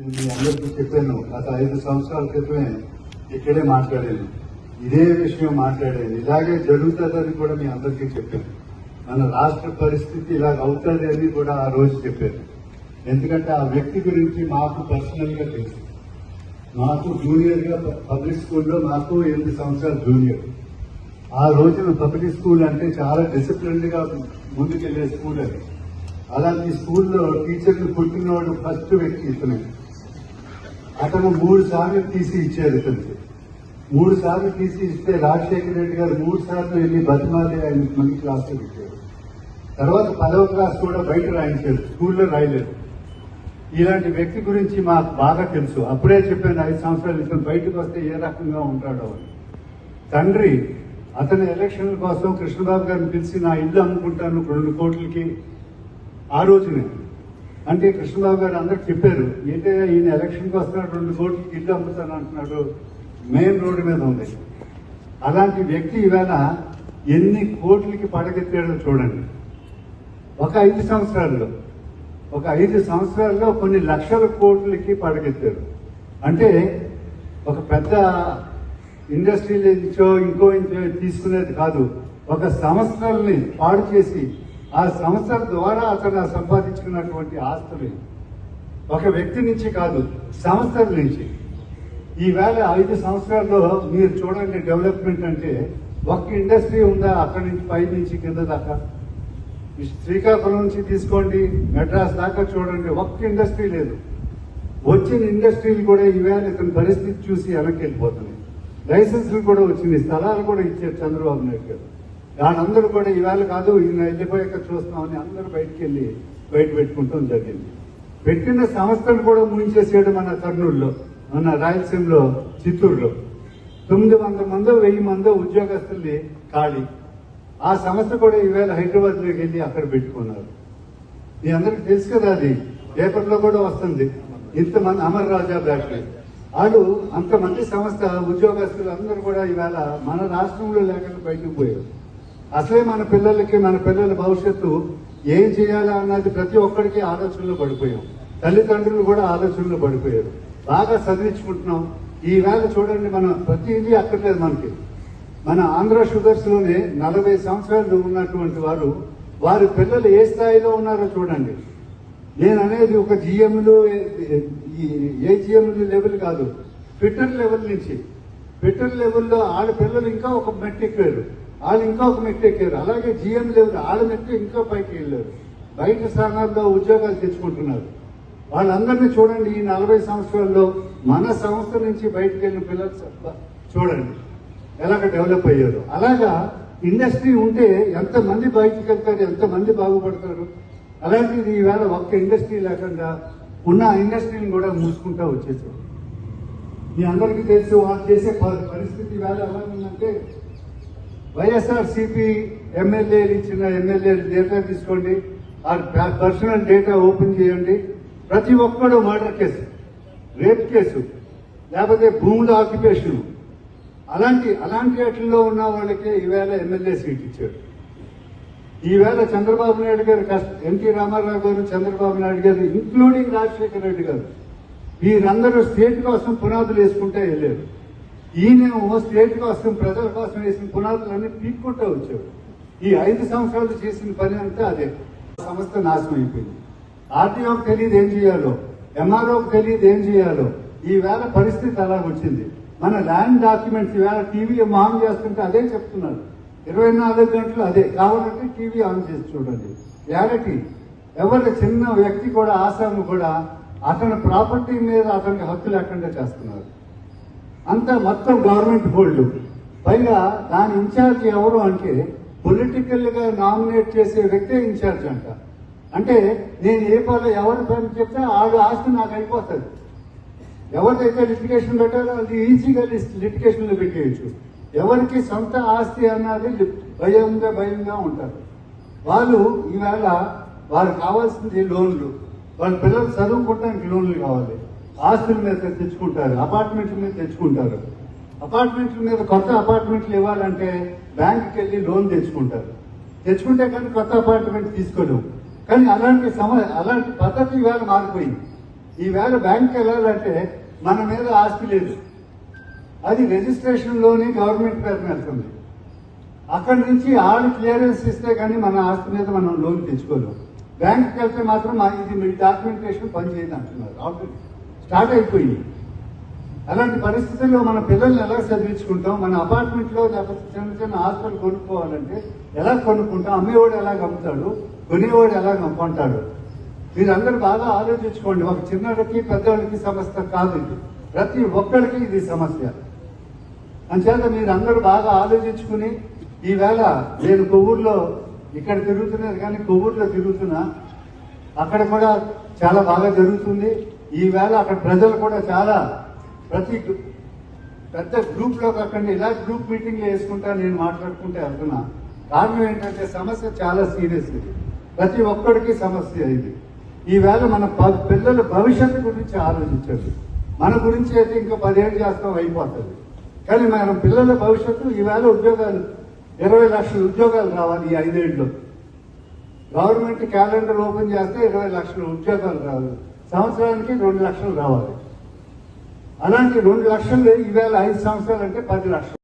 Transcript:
నేను మీ అందరికీ చెప్పాను గత ఐదు సంవత్సరాల క్రితమే ఇక్కడే మాట్లాడాను. ఇదే విషయం మాట్లాడాను. ఇలాగే జరుగుతుందని కూడా మీ అందరికీ చెప్పాను. మన రాష్ట్ర పరిస్థితి ఇలాగ అవుతుంది అని కూడా ఆ రోజు చెప్పాను. ఎందుకంటే ఆ వ్యక్తి గురించి మాకు పర్సనల్గా తెలుసు. మాకు జూనియర్గా పబ్లిక్ స్కూల్లో నాకు ఎనిమిది సంవత్సరాలు జూనియర్. ఆ రోజున పబ్లిక్ స్కూల్ అంటే చాలా డిసిప్లిన్డ్గా ముందుకెళ్ళే స్కూల్ అది. అలాంటి స్కూల్లో టీచర్లు పుట్టినవాడు ఫస్ట్ వ్యక్తి ఇతనే. అతను మూడు సార్లు తీసి ఇచ్చారు ఇతనికి. మూడు సార్లు తీసి ఇస్తే రాజశేఖర రెడ్డి గారు మూడు సార్లు వెళ్ళి బతిమాలి ఆయన మళ్ళీ క్లాసులు ఇచ్చారు తర్వాత పదవ క్లాస్ కూడా బయట రాయించారు స్కూల్లో రాయలేదు. ఇలాంటి వ్యక్తి గురించి మాకు బాగా తెలుసు. అప్పుడే చెప్పాను ఐదు సంవత్సరాలు ఇతను బయటకు వస్తే ఏ రకంగా ఉంటాడో అని. తండ్రి అతని ఎలక్షన్ల కోసం కృష్ణబాబు గారిని పిలిచి నా ఇల్లు అమ్ముకుంటాను రెండు కోట్లకి. ఆ రోజునే అంటే కృష్ణబాబు గారు అందరికి చెప్పారు ఏంటంటే ఈయన ఎలక్షన్కి వస్తున్నాడు రెండు కోట్లకి ఇల్లు అమ్ముతాను అంటున్నాడు మెయిన్ రోడ్డు మీద ఉంది. అలాంటి వ్యక్తి ఈవేళ ఎన్ని కోట్లకి పడగెత్తాడో చూడండి. ఒక ఐదు సంవత్సరాల్లో ఒక ఐదు సంవత్సరాల్లో కొన్ని లక్షల కోట్లకి పడగెత్తారు అంటే ఒక పెద్ద ఇండస్ట్రీ నుంచో ఇంకో ఇంకో తీసుకునేది కాదు ఒక సంస్థల్ని పాడు చేసి ఆ సంస్థల ద్వారా అతను సంపాదించుకున్నటువంటి ఆస్తులు ఒక వ్యక్తి నుంచి కాదు సంస్థల నుంచి. ఈవేళ ఐదు సంవత్సరాల్లో మీరు చూడండి డెవలప్మెంట్ అంటే ఒక ఇండస్ట్రీ ఉందా అక్కడి నుంచి పై నుంచి కింద దాకా? శ్రీకాకుళం నుంచి తీసుకోండి మెడ్రాస్ దాకా చూడండి ఒక్క ఇండస్ట్రీ లేదు. వచ్చిన ఇండస్ట్రీలు కూడా ఈవేళ ఇతని పరిస్థితి చూసి వెనక్కి వెళ్ళిపోతున్నాయి. లైసెన్సులు కూడా వచ్చినాయి స్థలాలు కూడా ఇచ్చారు చంద్రబాబు నాయుడు గారు. దానందరూ కూడా ఈవేళ కాదు ఈయన వెళ్ళిపోయాక చూస్తున్నామని అందరూ బయటికి వెళ్ళి బయట పెట్టుకుంటాం జరిగింది. పెట్టిన సంస్థను కూడా ముంచేసేయడం మన కర్నూలులో మన రాయలసీమలో చిత్తూరులో. తొమ్మిది వందల మందో వెయ్యి మందో ఉద్యోగస్తుల్ని ఖాళీ. ఆ సంస్థ కూడా ఈవేళ హైదరాబాద్లోకి వెళ్ళి అక్కడ పెట్టుకున్నారు. మీ అందరికి తెలుసు కదా అది. పేపర్లో కూడా వస్తుంది. ఇంతమంది అమర్ రాజా బ్యాటరీ. వాళ్ళు అంతమంది సంస్థ ఉద్యోగస్తులు అందరూ కూడా ఈవేళ మన రాష్ట్రంలో లేకుండా బయటకు పోయారు. అసలే మన పిల్లలకి మన పిల్లల భవిష్యత్తు ఏం చేయాలా అన్నది ప్రతి ఒక్కరికి ఆలోచనలో పడిపోయాం. తల్లిదండ్రులు కూడా ఆలోచనలో పడిపోయారు. బాగా చదివించుకుంటున్నాం. ఈవేళ చూడండి మన ప్రతిదీ అక్కర్లేదు మనకి. మన ఆంధ్ర షుగర్స్లోనే నలభై సంవత్సరాలు ఉన్నటువంటి వారు వారి పిల్లలు ఏ స్థాయిలో ఉన్నారో చూడండి. నేను అనేది ఒక జిఎంలు ఏ జిఎంలు లెవెల్ కాదు. ట్విట్టర్ లెవెల్ నుంచి. ట్విట్టర్ లెవెల్లో ఆడ పిల్లలు ఇంకా ఒక మెట్టిక్కారు వాళ్ళు ఇంకొక మెట్టు ఎక్కారు. అలాగే జిఎం లేదు. వాళ్ళ మెట్టు ఇంకా పైకి వెళ్ళారు. బయట స్థానాల్లో ఉద్యోగాలు తెచ్చుకుంటున్నారు. వాళ్ళందరినీ చూడండి ఈ నలభై సంవత్సరాల్లో మన సంస్థ నుంచి బయటకు వెళ్ళిన పిల్లలు చూడండి ఎలాగ డెవలప్ అయ్యారు. అలాగా ఇండస్ట్రీ ఉంటే ఎంతమంది బయటకు వెళ్తారు ఎంతమంది బాగుపడతారు? అలాంటిది ఈవేళ ఒక్క ఇండస్ట్రీ లేకుండా ఉన్న ఇండస్ట్రీని కూడా మూసుకుంటా వచ్చేసారు. మీ అందరికీ తెలుసు వాళ్ళు చేసే ప- పరిస్థితి ఈవేళ ఎలా ఉందంటే వైఎస్ఆర్ సిపి ఎమ్మెల్యేలు ఇచ్చిన ఎమ్మెల్యే డేటా తీసుకోండి. ఆ పర్సనల్ డేటా ఓపెన్ చేయండి. ప్రతి ఒక్కడు మర్డర్ కేసు రేప్ కేసు లేకపోతే భూముల ఆక్యుపేషన్ అలాంటి అలాంటి వాటిల్లో ఉన్న వాళ్ళకే ఈవేళ ఎమ్మెల్యే సీట్ ఇచ్చారు. ఈవేళ చంద్రబాబు నాయుడు గారు కష్ట ఎన్టీ రామారావు గారు చంద్రబాబు నాయుడు గారు ఇంక్లూడింగ్ రాజశేఖర రెడ్డి గారు వీరందరూ స్టేట్ కోసం పునాదులు వేసుకుంటే వెళ్ళారు. ఈయన స్టేట్ కోసం ప్రజల కోసం వేసిన పునాదులన్నీ పీక్కుంటూ వచ్చారు ఈ ఐదు సంవత్సరాలు చేసిన పని అంతా అదే. సంస్థ నాశనం అయిపోయింది. ఆర్టీఓకి తెలియదు ఏం చేయాలో ఎంఆర్ఓకి తెలియదు ఏం చేయాలో ఈవేళ పరిస్థితి అలా వచ్చింది. మన ల్యాండ్ డాక్యుమెంట్స్ ఈవేళ టీవీ ఆన్ చేస్తుంటే అదే చెప్తున్నారు. ఇరవై నాలుగు గంటలు అదే. కావాలంటే టీవీ ఆన్ చేసి చూడండి. క్లారిటీ ఎవరి చిన్న వ్యక్తి కూడా ఆసాము కూడా అతని ప్రాపర్టీ మీద అతనికి హక్కు లేకుండా చేస్తున్నారు. అంతా మొత్తం గవర్నమెంట్ హోల్డ్ పైగా దాని ఇన్ఛార్జ్ ఎవరు అంటే పొలిటికల్గా నామినేట్ చేసే వ్యక్తే ఇన్ఛార్జ్ అంట. అంటే నేను ఏ పనులు ఎవరి పని చెప్తే ఆడు ఆస్తి నాకు అయిపోతుంది. ఎవరికైతే లిటికేషన్ పెట్టారో అది ఈజీగా లిటికేషన్లో పెట్టేయచ్చు. ఎవరికి సొంత ఆస్తి అన్నది భయంగా భయంగా ఉంటారు. వాళ్ళు ఈవేళ వారికి కావాల్సింది లోన్లు వాళ్ళ పిల్లలు చదువుకోవడానికి లోన్లు కావాలి. ఆస్తుల మీద తెచ్చుకుంటారు అపార్ట్మెంట్ల మీద తెచ్చుకుంటారు. అపార్ట్మెంట్ల మీద కొత్త అపార్ట్మెంట్లు ఇవ్వాలంటే బ్యాంకుకి వెళ్ళి లోన్ తెచ్చుకుంటారు. తెచ్చుకుంటే కానీ కొత్త అపార్ట్మెంట్ తీసుకోలేము కానీ అలాంటి సమ అలాంటి పద్ధతి ఈవేళ మారిపోయింది. ఈవేళ బ్యాంక్కి వెళ్ళాలంటే మన మీద ఆస్తి లేదు. అది రిజిస్ట్రేషన్లోనే గవర్నమెంట్ పేరు వెళ్తుంది. అక్కడి నుంచి ఆల్ క్లియరెన్స్ ఇస్తే కానీ మన ఆస్తి మీద మనం లోన్ తెచ్చుకోలేం. బ్యాంక్కి వెళ్తే మాత్రం ఇది మీ డాక్యుమెంటేషన్ పనిచేయదు అంటున్నారు ఆల్రెడీ స్టార్ట్ అయిపోయింది. అలాంటి పరిస్థితుల్లో మన పిల్లల్ని ఎలా చదివించుకుంటాం? మన అపార్ట్మెంట్లో లేకపోతే చిన్న చిన్న హాస్టల్ కొనుక్కోవాలంటే ఎలా కొనుక్కుంటాం? అమ్మేవాడు ఎలా అమ్ముతాడు? కొనేవాడు ఎలా కొంటాడు మీరందరూ బాగా ఆలోచించుకోండి. ఒక చిన్నడికి పెద్దవాడికి సమస్య కాదు ఇది. ప్రతి ఒక్కరికి ఇది సమస్య. అంచేత మీరు బాగా ఆలోచించుకుని ఈవేళ నేను కొవ్వూరులో ఇక్కడ తిరుగుతున్నది కానీ కొవ్వూరులో తిరుగుతున్నా. అక్కడ కూడా చాలా బాగా జరుగుతుంది. ఈవేళ అక్కడ ప్రజలు కూడా చాలా ప్రతి పెద్ద గ్రూప్లో కాకుండా ఇలా గ్రూప్ మీటింగ్లు వేసుకుంటా నేను మాట్లాడుకుంటే వెళ్తున్నా కారణం ఏంటంటే సమస్య చాలా సీరియస్ ఇది. ప్రతి ఒక్కడికి సమస్య ఇది. ఈవేళ మన ప- పిల్లల భవిష్యత్తు గురించి ఆలోచించండి. మన గురించి అయితే ఇంకా పదిహేడు చేస్తాం అయిపోతుంది. కానీ మన పిల్లల భవిష్యత్తు ఈవేళ ఉద్యోగాలు ఇరవై లక్షల ఉద్యోగాలు రావాలి ఈ ఐదేళ్ళు గవర్నమెంట్ క్యాలెండర్ ఓపెన్ చేస్తే ఇరవై లక్షల ఉద్యోగాలు రావాలి. సంవత్సరానికి రెండు లక్షలు రావాలి. అలాంటి రెండు లక్షలు ఈవేళ ఐదు సంవత్సరాలు అంటే పది లక్షలు.